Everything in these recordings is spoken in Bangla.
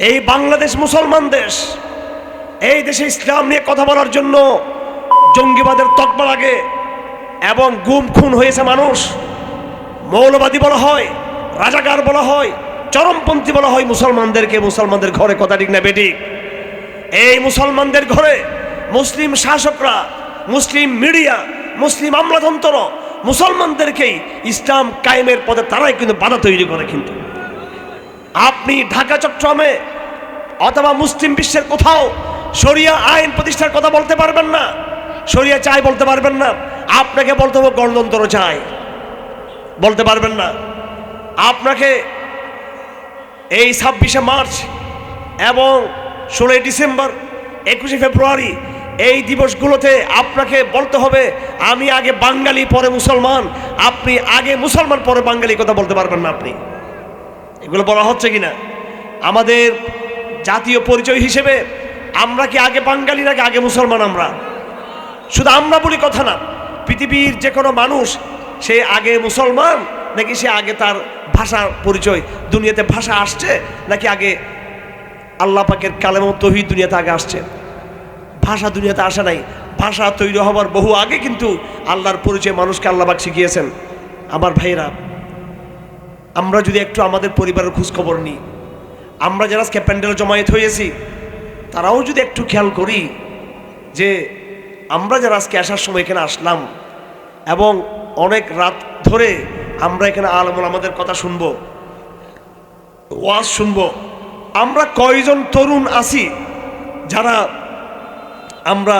এই বাংলাদেশ মুসলমান দেশ, এই দেশে ইসলাম নিয়ে কথা বলার জন্য জঙ্গিবাদের তকমা লাগে এবং গুম খুন হয়েছে মানুষ। মৌলবাদী বলা হয়, রাজাকার বলা হয়, চরমপন্থী বলা হয় মুসলমানদেরকে। মুসলমানদের ঘরে কথা ঠিক না বেঠিক। এই মুসলমানদের ঘরে মুসলিম শাসকরা, মুসলিম মিডিয়া, মুসলিম আমলাতন্ত্র, মুসলমানদেরকেই ইসলাম কায়েমের পদে তারাই কিন্তু বাধা তৈরি করে কিন্তু। আপনি ঢাকা চট্টগ্রামে অথবা মুসলিম বিশ্বের কোথাও শরিয়া আইন প্রতিষ্ঠার কথা বলতে পারবেন না, শরিয়া চাই বলতে পারবেন না, আপনাকে বলতে হবে গণতন্ত্র চাই। বলতে পারবেন না। আপনাকে এই ছাব্বিশে মার্চ এবং ষোলোই ডিসেম্বর, একুশে ফেব্রুয়ারি এই দিবসগুলোতে আপনাকে বলতে হবে, আমি আগে বাঙালি, পরে মুসলমান। আপনি আগে মুসলমান, পরে বাঙালি কথা বলতে পারবেন না আপনি। এগুলো বলা হচ্ছে কিনা? আমাদের জাতীয় পরিচয় হিসেবে আমরা কি আগে বাঙালি নাকি আগে মুসলমান আমরা? শুধু আমরা বলি কথা না, পৃথিবীর যে কোনো মানুষ, সে আগে মুসলমান নাকি সে আগে তার ভাষার পরিচয়? দুনিয়াতে ভাষা আসছে নাকি আগে আল্লাহ পাকের কালেম তহি দুনিয়াতে আগে আসছে? ভাষা দুনিয়াতে আসে নাই। ভাষা তৈরি হবার বহু আগে কিন্তু আল্লাহর পরিচয় মানুষকে আল্লাহবাক শিখিয়েছেন। আমার ভাইরা আমরা যদি একটু আমাদের পরিবারের খোঁজখবর নিই, আমরা যারা আজকে প্যান্ডেল জমায়েত হয়েছি, তারাও যদি একটু খেয়াল করি যে আমরা যারা আজকে আসার সময় এখানে আসলাম এবং অনেক রাত ধরে আমরা এখানে আলমুল আমাদের কথা শুনব, ওয়াজ শুনব, আমরা কয়জন তরুণ আছি যারা আমরা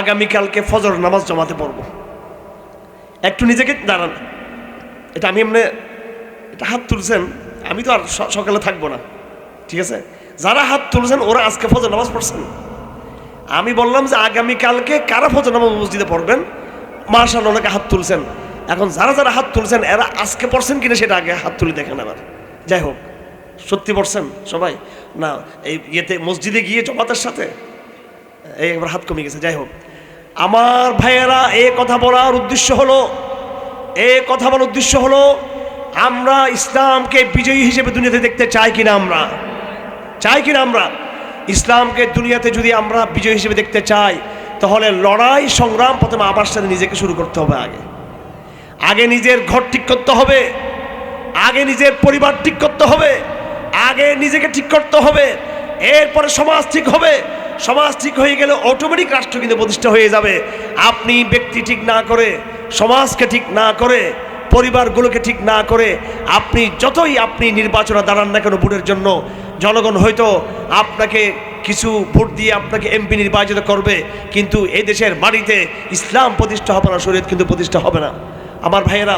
আগামীকালকে ফজর নামাজ জমাতে পড়ব? একটু নিজেকে দাঁড়ান। এটা আমি এমনি এটা হাত তুলছেন, আমি তো আর সকালে থাকব না, ঠিক আছে? যারা হাত তুলছেন, ওরা আজকে ফজর নামাজ পড়ছেন। আমি বললাম যে আগামীকালকে কারা ফজর নামাজ মসজিদে পড়বেন? মার্শাল অনেকে হাত তুলছেন। এখন যারা যারা হাত তুলছেন, এরা আজকে পড়ছেন কিনা সেটা আগে হাত তুলে দেখেন আবার। যাই হোক, সত্যি পড়ছেন সবাই? না, এই ইয়েতে, মসজিদে গিয়ে জমাতের সাথে? এই একবার হাত কমে গেছে, যাই হোক। আমার ভাইয়েরা, এ কথা বলার উদ্দেশ্য হলো, এ কথা বলার উদ্দেশ্য হলো আমরা ইসলামকে বিজয়ী হিসেবে দুনিয়াতে দেখতে চাই কিনা আমরা? চাই কিনা আমরা? ইসলামকে দুনিয়াতে যদি আমরা বিজয় হিসেবে দেখতে চাই, তাহলে লড়াই, সংগ্রাম প্রথমে আমার সাথে নিজেকে শুরু করতে হবে আগে। আগে নিজের ঘর ঠিক করতে হবে, আগে নিজের পরিবার ঠিক করতে হবে, আগে নিজেকে ঠিক করতে হবে, এরপরে সমাজ ঠিক হবে। সমাজ ঠিক হয়ে গেলে অটোমেটিক রাষ্ট্র কিন্তু প্রতিষ্ঠা হয়ে যাবে। আপনি ব্যক্তি ঠিক না করে, সমাজকে ঠিক না করে পরিবারগুলোকে ঠিক না করে আপনি যতই আপনি নির্বাচনে দাঁড়ান না কেন ভোটের জন্য, জনগণ হয়তো আপনাকে কিছু ভোট দিয়ে আপনাকে এমপি নির্বাচিত করবে, কিন্তু এই দেশের বাড়িতে ইসলাম প্রতিষ্ঠা হবে না, শরীয়ত কিন্তু প্রতিষ্ঠা হবে না। আমার ভাইয়েরা,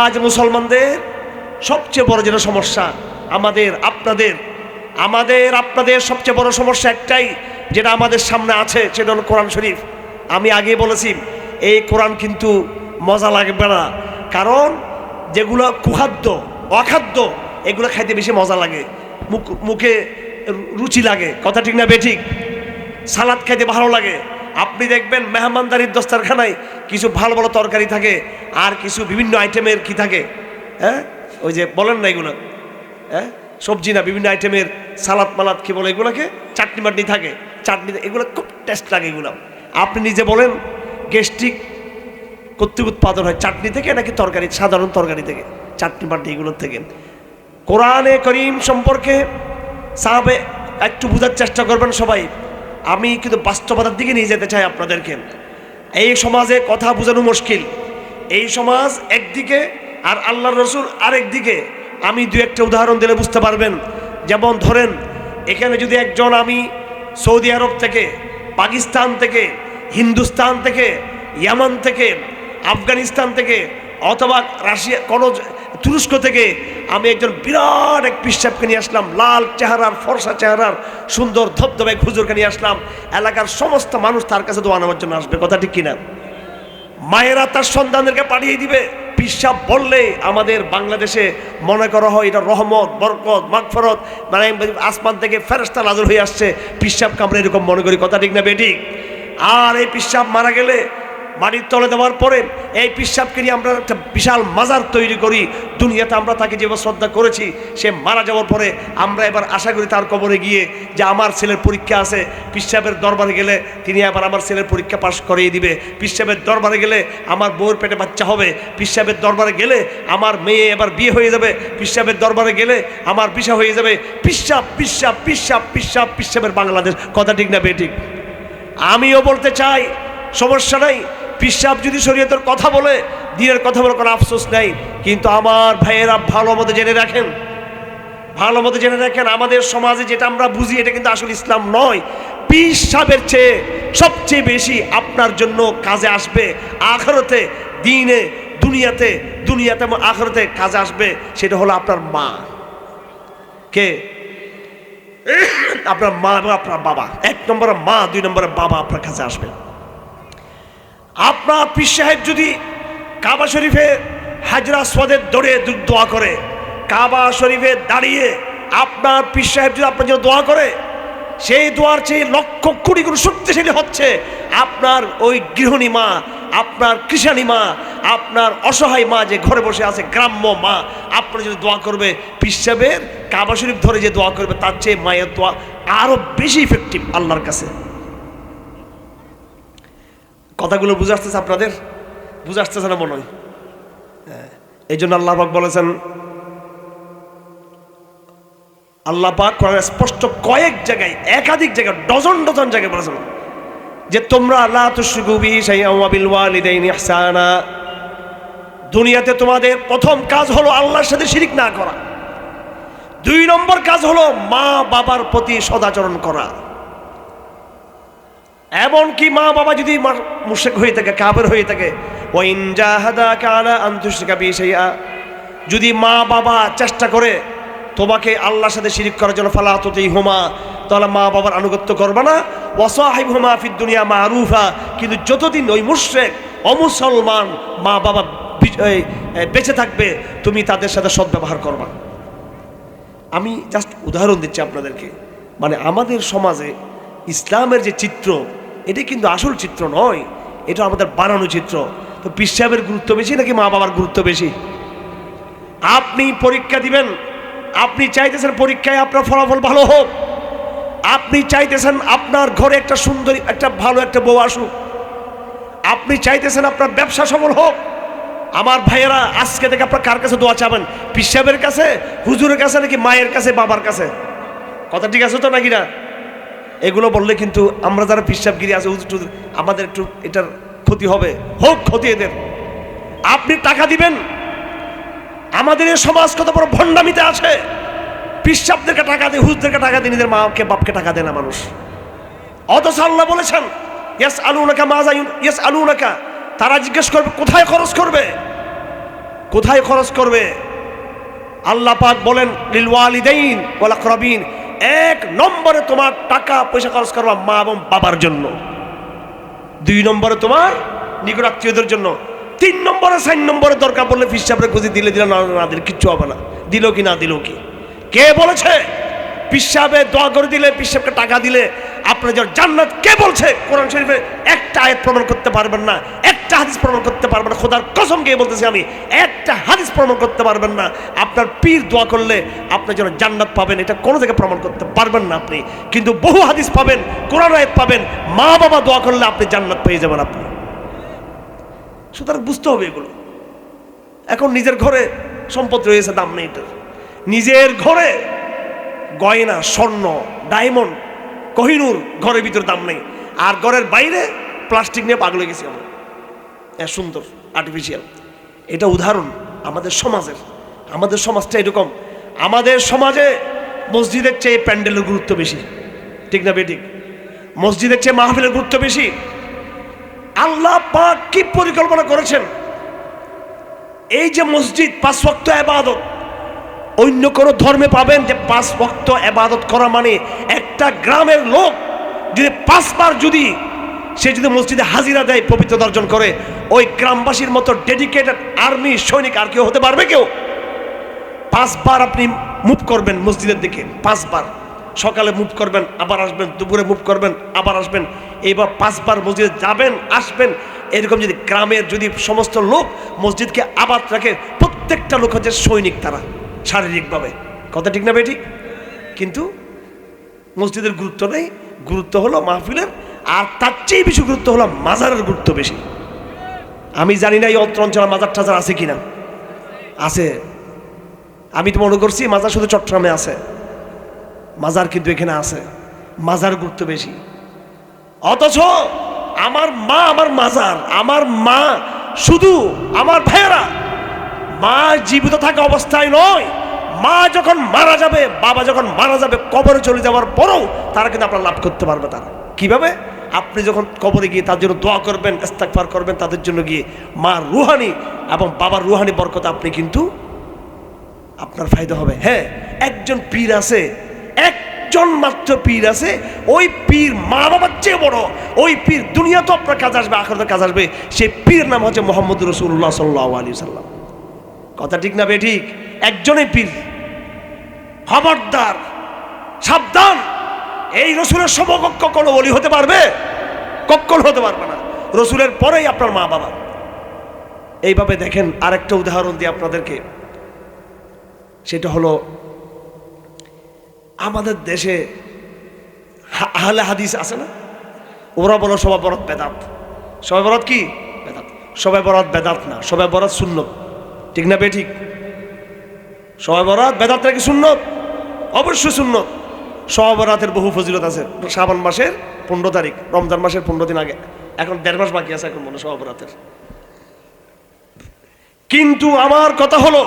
আজ মুসলমানদের সবচেয়ে বড় যেটা সমস্যা, আমাদের, আপনাদের আমাদের, আপনাদের সবচেয়ে বড় সমস্যা একটাই, যেটা আমাদের সামনে আছে, সেটা হলো কোরআন শরীফ। আমি আগে বলেছি, এই কোরআন কিন্তু মজা লাগবে না। কারণ যেগুলো কুখাদ্য, অখাদ্য, এগুলো খাইতে বেশি মজা লাগে। মুখ, মুখে রুচি লাগে। কথা ঠিক না বেঠিক? সালাদ খাইতে ভালো লাগে। আপনি দেখবেন মেহমানদারির দস্তারখানায় কিছু ভালো ভালো তরকারি থাকে, আর কিছু বিভিন্ন আইটেমের কি থাকে? হ্যাঁ? ওই যে বলেন না এগুলো। হ্যাঁ? সবজি না, বিভিন্ন আইটেমের সালাদ মালাদ কী বলে এগুলোকে? চাটনি মাটনি থাকে। চাটনি এগুলো খুব টেস্ট লাগে এগুলো। আপনি নিজে বলেন গেস্ট্রিক কর্তৃক উৎপাদন হয় চাটনি থেকে নাকি তরকারি, সাধারণ তরকারি থেকে, চাটনি মাটনি এগুলোর থেকে। কোরআনে করিম সম্পর্কে সাহাবে একটু বোঝার চেষ্টা করবেন সবাই। আমি কিন্তু বাস্তবতার দিকে নিয়ে যেতে চাই আপনাদেরকে। এই সমাজে কথা বোঝানো মুশকিল। এই সমাজ একদিকে আর আল্লাহর রসুল আরেকদিকে। আমি দু একটা উদাহরণ দিলে বুঝতে পারবেন। যেমন ধরেন, এখানে যদি একজন আমি সৌদি আরব থেকে, পাকিস্তান থেকে, হিন্দুস্তান থেকে, ইয়ামান থেকে আফগানিস্তান থেকে অথবা রাশিয়া কোনো তুরস্ক থেকে আমি একজন বিরাট এক পিসাবকে নিয়ে আসলাম, লাল চেহারার, ফর্সা চেহারার, সুন্দর ধবধবে খুজুরকে নিয়ে আসলাম। এলাকার সমস্ত মানুষ তার কাছে দোয়া নেওয়ার জন্য আসবে, কথা ঠিক কিনা? মায়েরা তার সন্তানদেরকে পাঠিয়ে দিবে। পিসাব বললে আমাদের বাংলাদেশে মনে করা হয় এটা রহমত, বরকত, মাগফরত। মানে আসমান থেকে ফেরস্তা নাজর হয়ে আসছে পিসাব কামড়ে এরকম মনে করি, কথা ঠিক না বেঠিক? আর এই পিসাব মারা গেলে মাটির তলে দেওয়ার পরে এই পিসাবকে নিয়ে আমরা একটা বিশাল মাজার তৈরি করি। দুনিয়াতে আমরা তাকে যেভাবে শ্রদ্ধা করেছি, সে মারা যাওয়ার পরে আমরা এবার আশা করি তার কবরে গিয়ে যে আমার ছেলের পরীক্ষা আছে, পিসাবের দরবারে গেলে তিনি আবার আমার ছেলের পরীক্ষা পাশ করিয়ে দিবে। পিসাবের দরবারে গেলে আমার বউয়ের পেটে বাচ্চা হবে। পিসাবের দরবারে গেলে আমার মেয়ে এবার বিয়ে হয়ে যাবে। পিসাবের দরবারে গেলে আমার বিশা হয়ে যাবে। পিসাব পিসাব পিসাব পিসাব, পিসাবের বাংলাদেশ। কথা ঠিক না বেঠিক আমিও বলতে চাই, সমস্যা নাই। পিসাব যদি শরীয়তের কথা বলে, দিনের কথা বলে কোনো আফসোস নাই। কিন্তু আমার ভাইয়েরা ভালো মতো জেনে রাখেন। ভালো মতো জেনে রাখেন, আমাদের সমাজে যেটা আমরা বুঝি, এটা কিন্তু আসলে ইসলাম নয়। পিসাবের চেয়ে সবচেয়ে বেশি আপনার জন্য কাজে আসবে আখরতে, দিনে, দুনিয়াতে দুনিয়াতে আখরতে কাজে আসবে, সেটা হলো আপনার মা। কে? আপনার মা এবং আপনার বাবা। এক নম্বরে মা, দুই নম্বরে বাবা আপনার কাছে আসবে। আপনার পীর সাহেব যদি কাবা শরীফে হাজরা সদের দৌড়ে দোয়া করে, কাবা শরীফে দাঁড়িয়ে আপনার পীর সাহেব যদি আপনার জন্য দোয়া করে, সেই দোয়ার চেয়ে লক্ষ কোটি গুণ শক্তিশালী হচ্ছে আপনার ওই গৃহিণী মা, আপনার কৃষাণী মা, আপনার অসহায় মা যে ঘরে বসে আছে, গ্রাম্য মা, আপনার যদি দোয়া করবে। পীর সাহেবের কাবা শরীফ ধরে যে দোয়া করবে, তার চেয়ে মায়ের দোয়া আরও বেশি ইফেক্টিভ আল্লাহর কাছে। কথাগুলো বুঝে আসতেছে আপনাদের? বুঝে আসতেছে না মনে হয়। হ্যাঁ। এই জন্য আল্লাহ পাক বলেছেন, আল্লাহ পাক কোরআনে স্পষ্ট কয়েক জায়গায়, একাধিক জায়গায়, ডজন ডজন জায়গায় বলেছেন। যে তোমরা আল্লাহ তুশুগুবি সাইয়াবিল ওয়ালিদাইনি ইহসানা। দুনিয়াতে তোমাদের প্রথম কাজ হলো আল্লাহর সাথে শিরিক না করা। দুই নম্বর কাজ হলো মা বাবার প্রতি সদাচরণ করা। এমনকি মা বাবা যদি মুশেক হয়ে থাকে কাবের হয়ে থাকে যদি মা বাবা চেষ্টা করে তোমাকে আল্লাহর সাথে শিরিক করার জন্য ফালা তুতি হুমা, তাহলে মা বাবার আনুগত্য করবে না। ওয়াসাহিব হুমা ফিদ দুনিয়া মারুফা, কিন্তু যতদিন ওই মুশরিক, অমুসলমান মা বাবা বেঁচে থাকবে, তুমি তাদের সাথে সদ্ব্যবহার করবা। আমি জাস্ট উদাহরণ দিচ্ছি আপনাদেরকে। মানে আমাদের সমাজে ইসলামের যে চিত্র এটা কিন্তু আসল চিত্র নয়। এটা আমাদের বানানো চিত্র। তো পিসাবের গুরুত্ব বেশি নাকি মা বাবার গুরুত্ব বেশি? আপনি পরীক্ষা দিবেন। আপনি চাইতেছেন পরীক্ষায় আপনার ফলাফল ভালো হোক। আপনি চাইতেছেন আপনার ঘরে একটা সুন্দরী, একটা ভালো একটা বউ আসুক। আপনি চাইতেছেন আপনার ব্যবসা সফল হোক। আমার ভাইয়েরা, আজকে থেকে আপনার কার কাছে দোয়া চাবেন? পিসাবের কাছে, হুজুরের কাছে নাকি মায়ের কাছে, বাবার কাছে? কথা ঠিক আছে তো নাকি না? এগুলো বললে কিন্তু আমরা যারা পিসাবগিরি আছে টুজুর, আমাদের একটু এটার ক্ষতি হবে। হোক ক্ষতি এদের। আপনি টাকা দিবেন। আমাদের এই সমাজ কত বড় ভণ্ডামিতে আছে। পিসাবদেরকে টাকা দিয়ে হুজদেরকে টাকা দিয়ে নিজের মাকে বাপকে টাকা দেয় না মানুষ। অথচ আল্লাহ বলেছেন ইয়াস আলু নাকা মাজা ইয়াস আলু নাকা তারা জিজ্ঞেস করবে কোথায় খরচ করবে? কোথায় খরচ করবে? আল্লাহ পাক বলেন লিল ওয়ালিদাইন ওয়াল আকরাবিন। এক নম্বরে তোমার টাকা পয়সা খরচ করবা মা এবং বাবার জন্য। দুই নম্বরে তোমার নিকট আত্মীয়দের জন্য। তিন নম্বরে, চার নম্বরে দরকার পড়লে পিসাবরে খুঁজে দিলে দিলে না না দিলে কিচ্ছু হবে না। দিল কি না দিল কি? কে বলেছে? পিসাবে দোয়া করে দিলে পিসাবকে টাকা দিলে আপনার যার জান্নাত কে বলছে? কোরআন শরীফে একটা আয়াত প্রমাণ করতে পারবেন না, একটা হাদিস প্রমাণ করতে পারবেন না। খোদার কসম কে বলতেছি আমি একটা হাদিস প্রমাণ করতে পারবেন না। আপনার পীর দোয়া করলে আপনি যেন জান্নাত পাবেন, এটা কোনো জায়গায় প্রমাণ করতে পারবেন না আপনি। কিন্তু বহু হাদিস পাবেন, কোরআন আয়াত পাবেন মা বাবা দোয়া করলে আপনি জান্নাত পেয়ে যাবেন আপনি। সুতরাং বুঝতে হবে এগুলো। এখন নিজের ঘরে সম্পদ রয়েছে, দাম নেই এটার। নিজের ঘরে গয়না, স্বর্ণ, ডায়মন্ড, কহিনুর ঘরের ভিতর দাম নেই। আর ঘরের বাইরে প্লাস্টিক নিয়ে পাগলে গেছি আমরা। সুন্দর আর্টিফিশিয়াল এটা উদাহরণ। আমাদের সমাজের, আমাদের সমাজটা এরকম। আমাদের সমাজে মসজিদের চেয়ে প্যান্ডেলের গুরুত্ব বেশি। ঠিক না বেঠিক? মসজিদের চেয়ে মাহফিলের গুরুত্ব বেশি। আল্লাহ পাক কি পরিকল্পনা করেছেন? এই যে মসজিদ, পাঁচ ওয়াক্ত আবাদত অন্য কোনো ধর্মে পাবেন যে পাঁচ ওয়াক্ত আবাদত করা মানে একটা গ্রামের লোক যদি পাঁচবার যদি সে যদি মসজিদে হাজিরা দেয় পবিত্রতা অর্জন করে, ওই গ্রামবাসীর মতো ডেডিকেটেড আর্মি সৈনিক আর কেউ হতে পারবে কেউ? পাঁচবার আপনি মুভ করবেন মসজিদের দিকে, পাঁচবার। সকালে মুভ করবেন, আবার আসবেন, দুপুরে মুভ করবেন, আবার আসবেন। এইবার পাঁচবার মসজিদে যাবেন, আসবেন। এরকম যদি গ্রামের যদি সমস্ত লোক মসজিদকে আবাদ রাখে, প্রত্যেকটা লোক হচ্ছে সৈনিক তারা, শারীরিকভাবে। কথা ঠিক না বে ঠিক? কিন্তু মসজিদের গুরুত্ব নেই, গুরুত্ব হলো মাহফিলের আর তার চেয়ে বেশি গুরুত্ব হলো মাজারের গুরুত্ব বেশি। আমি জানি না এই অত্র অঞ্চলে মাজার টাজার আছে কিনা। আছে। আমি তো মনে করছি মাজার শুধু চট্টগ্রামে আছে। মাজার কিন্তু এখানে আছে। মাজার গুরুত্ব বেশি। অথচ আমার মা আমার মাজার, আমার মা শুধু আমার ভাইয়েরা। মা জীবিত থাকা অবস্থায় নয়, মা যখন মারা যাবে, বাবা যখন মারা যাবে, কবরে চলে যাওয়ার পরও তারা কিন্তু আপনার লাভ করতে পারবে তারা। কীভাবে? আপনি যখন কবরে গিয়ে তার জন্য দোয়া করবেন ইস্তাকফার করবেন, তাদের জন্য গিয়ে মা রুহানি এবং বাবার রুহানি বরকত আপনি কিন্তু আপনার ফায়দা হবে। হ্যাঁ একজন পীর আছে, একজন মাত্র পীর আছে, ওই পীর মা বাবার চেয়ে বড়, ওই পীর দুনিয়া তো আপনার কাজ আসবে আখরতের কাজ আসবে, সেই পীর নাম হচ্ছে মোহাম্মদ রসুল্লাহ সাল্লাহ আলী সাল্লাম কথা ঠিক না বে ঠিক? একজনই পীর, খবরদার, সাবধান এই রসুলের সমকক্ষ কোনো বলি হতে পারবে? কক্কল হতে পারবে না। রসুলের পরেই আপনার মা বাবা। এইভাবে দেখেন আরেকটা উদাহরণ দিই আপনাদেরকে। সেটা হলো, আমাদের দেশে আহলে হাদিস আছে না? ওরা বলো সবাই বরত বেদাত। সবাই বরত কি? বেদাত। সবাই বরাত বেদাত না, সবাই বরাত শূন্য ঠিক না বে ঠিক? সবাই বরাত বেদাত নাকি শূন্য অবশ্যই সুন্নত। সবাই বরাতের বহু ফজিলত আছে। শ্রাবণ মাসের পনেরো তারিখ, রমজান মাসের পনেরো দিন আগে। এখন দেড় মাস বাকি আছে এখন মনে সবাই বরাতের কিন্তু আমার কথা হলো,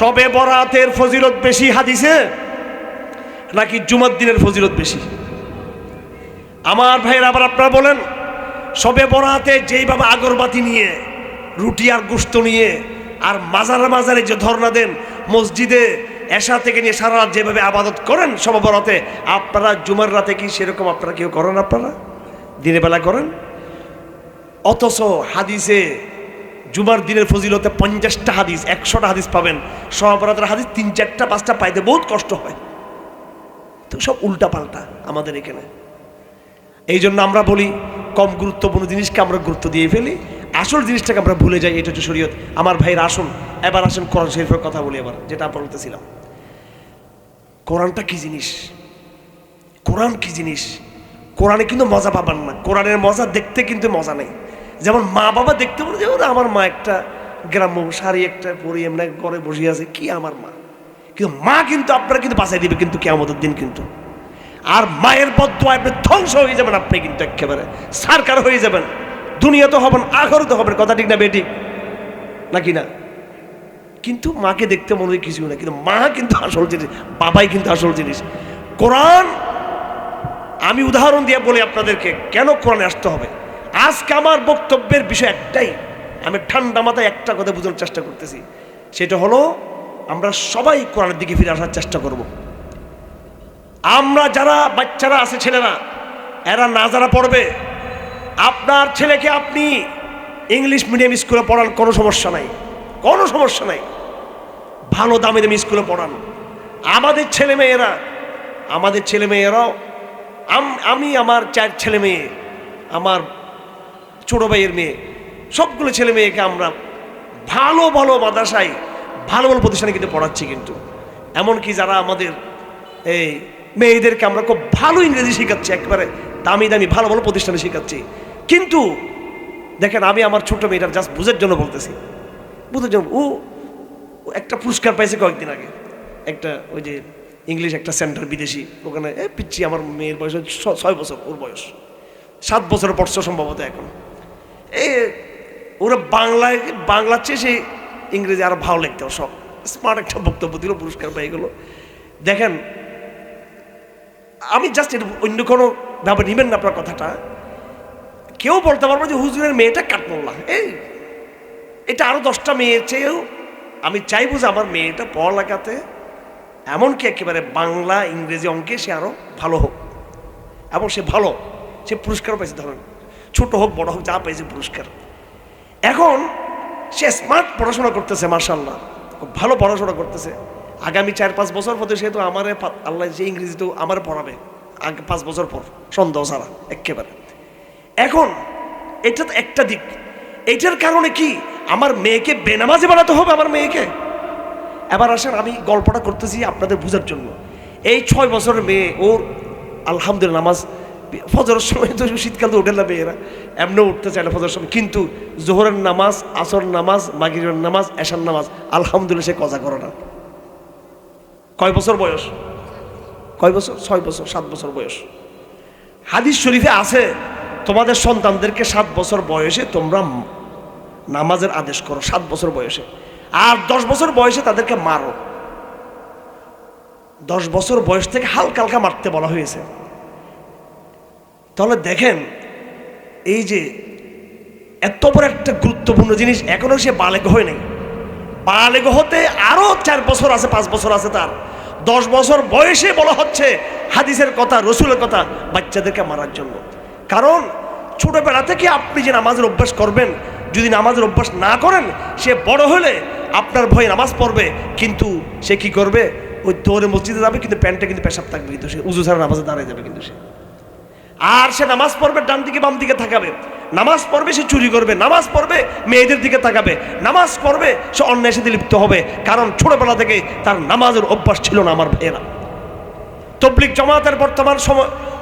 সবে বরাতের ফজিলত বেশি হাদিসে, নাকি জুমার দিনের ফজিলত বেশি? আমার ভাইয়ের, আবার আপনারা বলেন, সবে বরাতে যেইভাবে আগরবাতি নিয়ে, রুটি আর গোস্ত নিয়ে, আর মাজারে মাজারে যে ধর্ণা দেন, মসজিদে এশা থেকে নিয়ে সারা রাত যেভাবে আবাদত করেন সবে বরাতে আপনারা জুমার রাতে কি সেরকম আপনারা কেউ করেন আপনারা? দিনের বেলা করেন? অথচ হাদিসে জুমার দিনের ফজিলতে পঞ্চাশটা হাদিস, একশোটা হাদিস পাবেন। সহবরাতের হাদিস তিন, চারটা, পাঁচটা পাইতে বহুত কষ্ট হয়। তো সব উল্টা পাল্টা আমাদের এখানে। এই জন্য আমরা বলি, কম গুরুত্বপূর্ণ জিনিসকে আমরা গুরুত্ব দিয়ে ফেলি। আসল জিনিসটাকে আমরা ভুলে যাই, এটা হচ্ছে শরীয়ত। আমার ভাইয়ের আসুন এবার আসুন কোরআন শরীফের কথা বলি এবার, যেটা বলতেছিলাম। কোরআনটা কি জিনিস? কোরআন কি জিনিস? কোরআনে কিন্তু মজা পাবেন না। কোরআনের মজা দেখতে কিন্তু মজা নেই। যেমন মা বাবা দেখতে পারে যে আমার মা একটা গ্রাম্য শাড়ি একটা পরি এমনি ঘরে বসে আছে, কি আমার মা? কিন্তু মা কিন্তু আপনারা কিন্তু বাঁচাই দিবে কিন্তু কে কেমতের দিন কিন্তু। আর মায়ের বদুয়া আপনি ধ্বংস হয়ে যাবেন, আপনি কিন্তু একেবারে সারকার হয়ে যাবেন। দুনিয়া তো হবেন আখর তো হবেন, কথা ঠিক না বেটি? নাকি না? কিন্তু মাকে দেখতে মনে হয় কিছু না, কিন্তু মা কিন্তু আসল জিনিস, বাবাই কিন্তু আসল জিনিস। কোরআন, আমি উদাহরণ দিয়ে বলি আপনাদেরকে, কেন কোরআনে আসতে হবে? আজকে আমার বক্তব্যের বিষয় একটাই, আমি ঠান্ডা মাথায় একটা কথা বোঝানোর চেষ্টা করতেছি। সেটা হলো, আমরা সবাই কোরআনের দিকে ফিরে আসার চেষ্টা করব। আমরা যারা বাচ্চারা আছে, ছেলেরা, এরা না যারা পড়বে। আপনার ছেলেকে আপনি ইংলিশ মিডিয়াম স্কুলে পড়ান, কোনো সমস্যা নাই। কোনো সমস্যা নাই। ভালো দামি দামি স্কুলে পড়ান। আমাদের ছেলে মেয়েরা, আমাদের ছেলে মেয়েরাও, আম- আমি আমার চার ছেলে মেয়ে, আমার ছোট ভাইয়ের মেয়ে, সবগুলো ছেলে মেয়েকে আমরা ভালো ভালো মাদ্রাসায়, ভালো ভালো প্রতিষ্ঠানে কিন্তু পড়াচ্ছি কিন্তু। এমনকি যারা আমাদের এই মেয়েদেরকে আমরা খুব ভালো ইংরেজি শেখাচ্ছি, একেবারে দামি দামি, ভালো ভালো প্রতিষ্ঠানে শেখাচ্ছি কিন্তু, দেখেন আমি আমার ছোট মেয়েটার জাস্ট বুঝের জন্য বলতেছি। বুঝের জন্য, ও একটা পুরস্কার পাইছে কয়েকদিন আগে। একটা ওই যে ইংলিশ একটা সেন্টার বিদেশি, ওখানে, এ পিচ্ছি আমার মেয়ের বয়স ছয় বছর, ওর বয়স। সাত বছর পড়ছে সম্ভবত এখন। এ, ওরা বাংলায়, বাংলার চেয়ে সে ইংরেজি আরও ভালো লিখতে সব স্মার্ট একটা বক্তব্য দিল, পুরস্কার পেয়ে গেল। দেখেন, আমি জাস্ট এটা অন্য কোনো ভাবে নেবেন না আপনার কথাটা। কেউ বলতে পারব যে হুজুরের মেয়েটা কাটমোল্লা এই, এটা আরও দশটা মেয়ের চেয়েও আমি চাইব যে আমার মেয়েটা পড়ালেখাতে এমনকি একেবারে বাংলা, ইংরেজি অঙ্কে সে আরও ভালো হোক। এবং সে ভালো, সে পুরস্কার পাইছে ধরেন, ছোট হোক, বড় হোক, যা পাইছে পুরস্কার। এখন সে স্মার্ট পড়াশোনা করতেছে মার্শাল্লাহ খুব ভালো পড়াশোনা করতেছে। আগামী চার, পাঁচ বছর পর সে তো আমারে আল্লাহ যে ইংরেজি তো আমার পড়াবে পাঁচ বছর পর, সন্দেহ ছাড়া, একেবারে। এখন, এটা তো একটা দিক। এইটার কারণে কি আমার মেয়েকে বেনামাজি বানাতে হবে আমার মেয়েকে? এবার আসেন, আমি গল্পটা করতেছি আপনাদের বোঝার জন্য। এই ছয় বছরের মেয়ে, ওর আলহামদুলিল্লাহ নামাজ, ফজরের সময় তো শীতকাল তো ওঠে না মেয়েরা। এমনি উঠতে না ফজরের সময়। কিন্তু জোহরের নামাজ আসর নামাজ মাগিরের নামাজ, এশার নামাজ, আলহামদুলিল্লাহ সে কজা করে না। কয় বছর বয়স? কয় বছর? ছয় বছর, সাত বছর বয়স। হাদিস শরীফে আছে তোমাদের সন্তানদেরকে সাত বছর বয়সে তোমরা নামাজের আদেশ করো, সাত বছর বয়সে। আর দশ বছর বয়সে তাদেরকে মারো। দশ বছর বয়স থেকে হালকা হালকা মারতে বলা হয়েছে। তাহলে দেখেন, এই যে এত বড় একটা গুরুত্বপূর্ণ জিনিস এখনও সে বালেগ হয় নাই। বালেগ হতে আরও চার বছর আছে, পাঁচ বছর আছে তার। দশ বছর বয়সে বলা হচ্ছে হাদিসের কথা, রসুলের কথা বাচ্চাদেরকে মারার জন্য। কারণ ছোটবেলা থেকে আপনি যে নামাজের অভ্যাস করবেন, যদি নামাজের অভ্যাস না করেন, সে বড় হলে আপনার ভয়ে নামাজ পড়বে, কিন্তু সে কি করবে? ওই দৌড়ে মসজিদে যাবে, কিন্তু প্যান্টে কিন্তু পেশাব থাকবে, কিন্তু সে উজু ছাড়া নামাজে দাঁড়িয়ে যাবে কিন্তু সে। আর সে নামাজ পড়বে, ডান দিকে বাম দিকে থাকাবে নামাজ পড়বে, সে চুরি করবে, নামাজ পড়বে, মেয়েদের দিকে তাকাবে। নামাজ পড়বে, সে অন্যায় সাথে লিপ্ত হবে, কারণ ছোটবেলা থেকে তার নামাজের অভ্যাস ছিল না আমার ভাইয়েরা। তবলিক জমাতের বর্তমান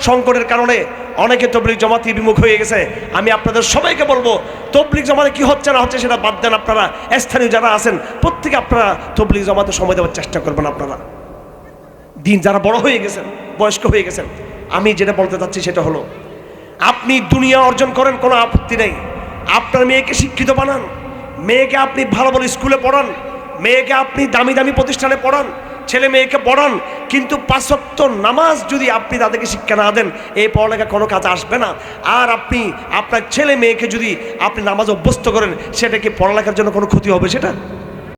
সংকটের কারণে অনেকে তবলিক জমাতে বিমুখ হয়ে গেছে। আমি আপনাদের সবাইকে বলব তবলিক জমাতে কি হচ্ছে না হচ্ছে সেটা বাদ দেন আপনারা। স্থানীয় যারা আছেন, প্রত্যেকে আপনারা তবলিক জমাতে সময় দেওয়ার চেষ্টা করবেন আপনারা। দিন যারা বড় হয়ে গেছেন, বয়স্ক হয়ে গেছেন, আমি যেটা বলতে চাচ্ছি সেটা হলো, আপনি দুনিয়া অর্জন করেন, কোনো আপত্তি নেই। আপনার মেয়েকে শিক্ষিত বানান, মেয়েকে আপনি ভালো ভালো স্কুলে পড়ান, মেয়েকে আপনি দামি দামি প্রতিষ্ঠানে পড়ান ছেলে মেয়েকে পড়ান, কিন্তু পাঁচত্ব নামাজ যদি আপনি তাদেরকে শিক্ষা না দেন এই পড়ালেখা কোনো কাজ আসবে না। আর আপনি, আপনার ছেলে মেয়েকে যদি আপনি নামাজ অভ্যস্ত করেন সেটা কি পড়ালেখার জন্য কোনো ক্ষতি হবে সেটা?